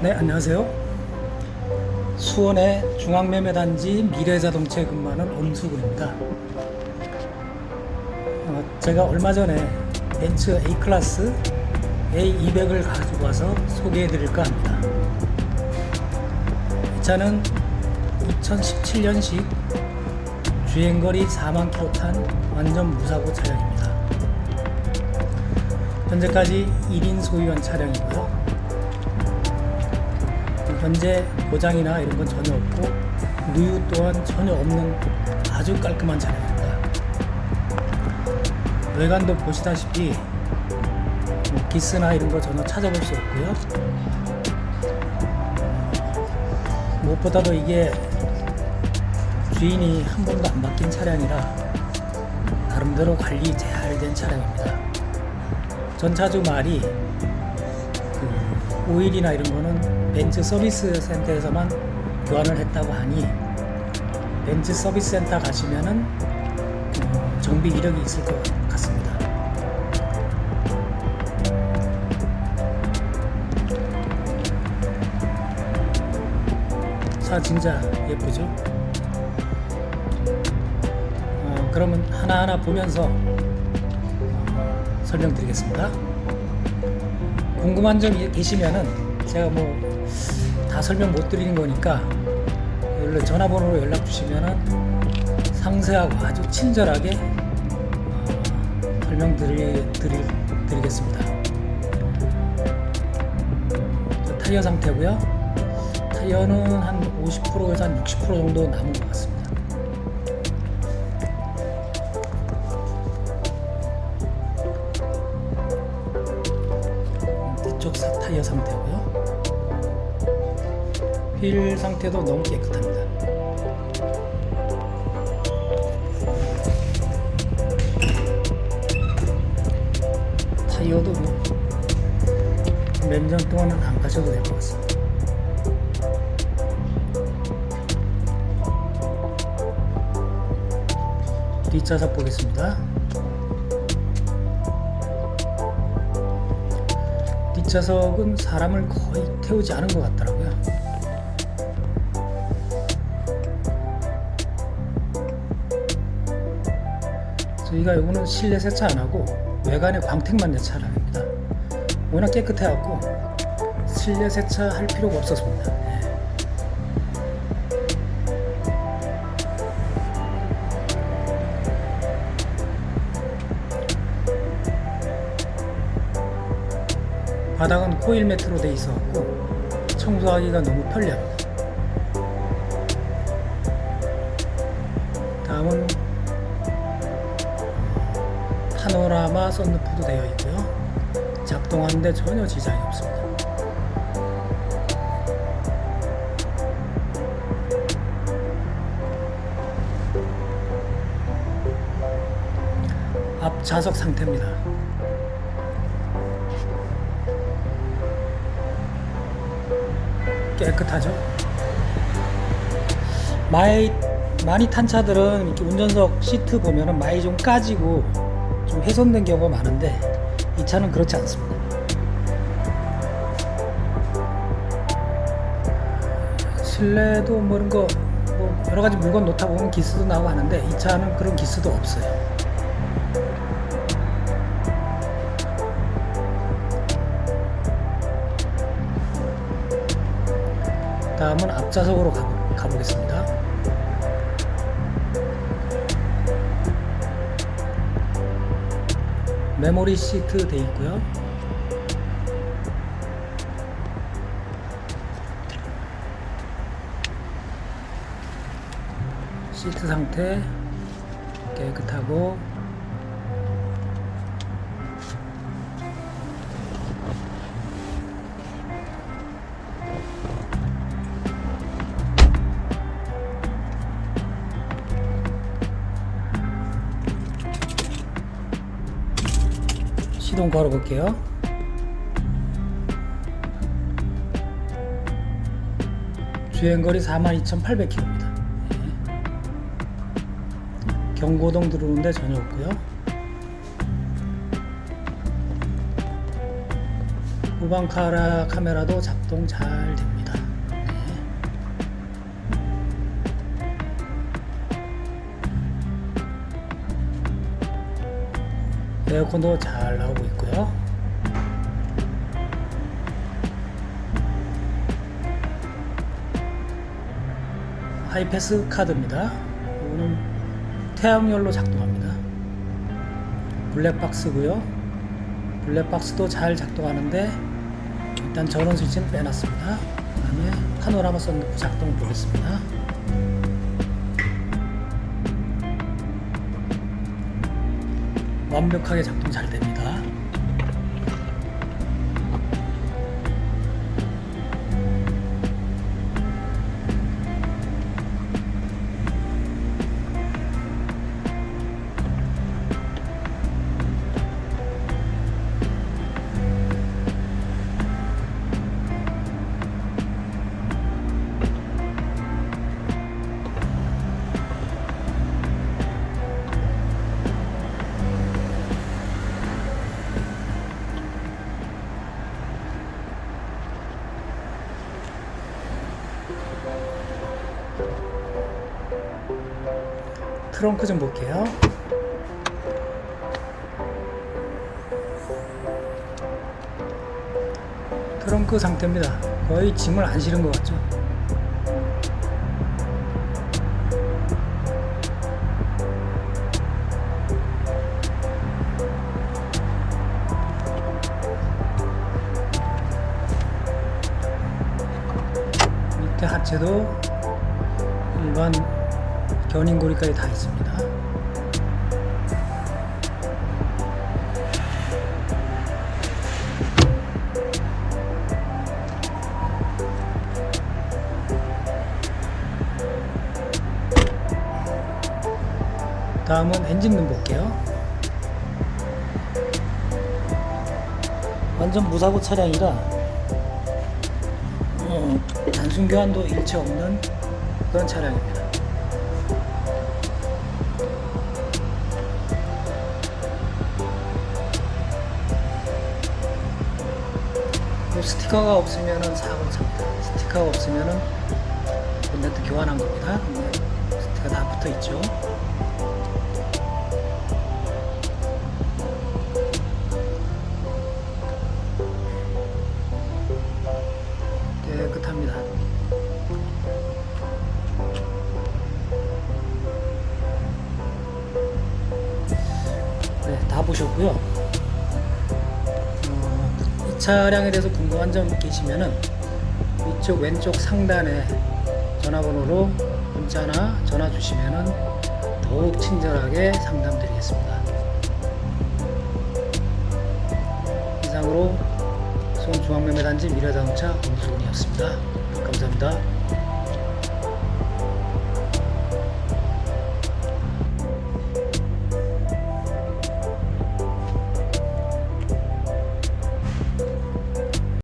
네, 안녕하세요. 수원의 중앙매매단지 미래자동차에 근무하는 엄수근입니다. 어, 제가 얼마 전에 벤츠 A클래스 A200을 가지고 와서 소개해 드릴까 합니다. 이 차는 2017년식 주행거리 4만 킬로 탄 완전 무사고 차량입니다. 현재까지 1인 소유한 차량이고요. 현재 고장이나 이런 건 전혀 없고 누유 또한 전혀 없는 아주 깔끔한 차량입니다. 외관도 보시다시피 뭐 기스나 이런 거 전혀 찾아볼 수 없고요. 무엇보다도 이게 주인이 한 번도 안 바뀐 차량이라 나름대로 관리 잘 된 차량입니다. 전차주 말이 그 오일이나 이런 거는 벤츠 서비스 센터에서만 교환을 했다고 하니 벤츠 서비스 센터 가시면은 어, 정비 이력이 있을 것 같습니다. 차 진짜 예쁘죠? 어, 그러면 하나하나 보면서 어, 설명드리겠습니다. 궁금한 점 계시면은 제가 뭐다 설명 못 드리는 거니까 연락 전화번호로 연락 주시면은 상세하고 아주 친절하게 어, 설명 드리 드리, 드리겠습니다. 저 타이어 상태고요. 타이어는 한 50%에서 한 60% 정도 남은 것 같습니다. 뒤쪽 사- 타이어 상태고요. 휠 상태도 너무 깨끗합니다. 타이어도 뭐몇년 동안은 안 가셔도 될 것 같습니다. 뒷좌석 보겠습니다. 뒷좌석은 사람을 거의 태우지 않은 것 같더라고요. 저희가 이거는 실내 세차 안 하고 외관에 광택만 낸 차량입니다. 워낙 깨끗해갖고 실내 세차 할 필요가 없었습니다. 예. 바닥은 코일 매트로 돼 있어갖고 청소하기가 너무 편리합니다. 파노라마 썬루프도 되어 있고요. 작동하는데 전혀 지장이 없습니다. 앞 좌석 상태입니다. 깨끗하죠? 많이 많이 탄 차들은 이렇게 운전석 시트 보면은 많이 좀 까지고 좀 훼손된 경우가 많은데 이 차는 그렇지 않습니다. 실내도 뭐 이런 거 뭐 여러 가지 물건 놓다 보면 기스도 나고 하는데 이 차는 그런 기스도 없어요. 다음은 앞좌석으로 가, 가보겠습니다. 메모리 시트 돼 있고요. 시트 상태 깨끗하고 시동 걸어 볼게요. 주행거리 42,800km입니다. 경고등 들어오는데 전혀 없고요. 후방 카라 카메라도 작동 잘 됩니다. 에어컨도 잘 나오고 있고요. 하이패스 카드입니다. 이거는 태양열로 작동합니다. 블랙박스고요. 블랙박스도 잘 작동하는데 일단 전원 스위치는 빼놨습니다. 그 다음에 파노라마 썬루프 작동 보겠습니다. 완벽하게 작동 잘 됩니다. 트렁크 좀 볼게요. 트렁크 상태입니다. 거의 짐을 안 실은 것 같죠? 밑에 하체도 일반 견인고리까지 다 있습니다. 다음은 엔진룸 볼게요. 완전 무사고 차량이라 어, 단순 교환도 일체 없는 그런 차량입니다. 스티커가 없으면은 사고 찹니다. 스티커가 없으면은 본네트 교환한 겁니다. 스티커 다 붙어 있죠. 이 차량에 대해서 궁금한 점 계시면은 위쪽 왼쪽 상단에 전화번호로 문자나 전화 주시면은 더욱 친절하게 상담드리겠습니다. 이상으로 수원중앙매매단지 미래자동차 엄수근이었습니다. 감사합니다.